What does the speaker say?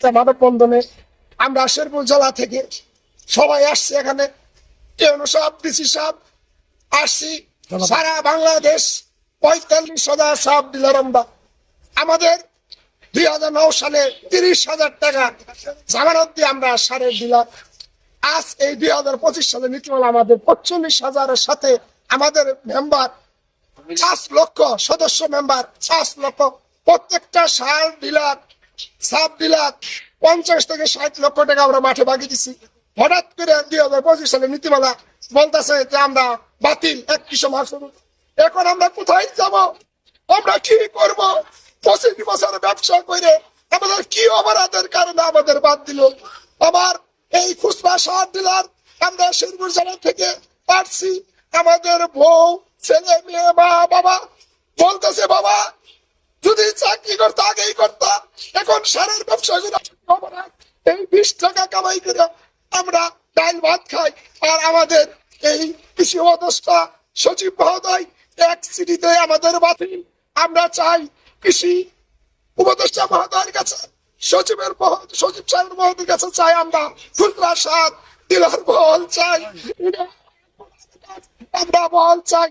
মাদক বন্ধনে আমরা শেরপুর জেলা থেকে সবাই আসছি এখানে। সাহেব ডিসি সাহেব আসছি সারা বাংলাদেশ পঁয়তাল্লিশ হাজার সাব ডিলার আমরা। আমাদের দুই হাজার নয় সালে তিরিশ হাজার টাকা জামানত দিয়ে আমরা সারের দিলাম। আজ এই দুই হাজার পঁচিশ সালে নীতিমালা আমাদের পঁচল্লিশ হাজারের সাথে আমাদের মেম্বার পাঁচ লক্ষ সদস্য মেম্বার পাঁচ লক্ষ। প্রত্যেকটা সার ডিলার পঞ্চাশ থেকে ষাট লক্ষ টাকা আমরা মাঠে বাকি দিছি। হঠাৎ করে দুই হাজার পঁচিশ নীতিমালা বলতেছে যে আমরা বাতিল মার্চ এখন আমরা কোথায় যাব? আমরা কি করব? পঁচিশ বছর ব্যবসা করে আমাদের কি অপরাধের কারণে আমাদের বাদ দিল? আবার এই খুচরা সার ডিলার আমরা শেরপুর জেলা থেকে পারছি। আমাদের বউ, ছেলে, মেয়ে, মা, বাবা বলতেছে, বাবা, যদি চাকরি করতে, আগেই করতাম এখন সারের ব্যবসা করে এই বিশ টাকা কামাই করে আমরা ডাল ভাত খাই। আর আমাদের এই কৃষি উপদেষ্টা সচিব মহোদয়, এক সিটিতে আমাদের বাতিল আমরা চাই কৃষি উপদেষ্টা মহোদয়ের কাছে, সচিবের সচিব সাহেবের মহোদয়ের কাছে চাই আমরা খুচরা সার ডিলার বল চাই। আমরা বল চাই।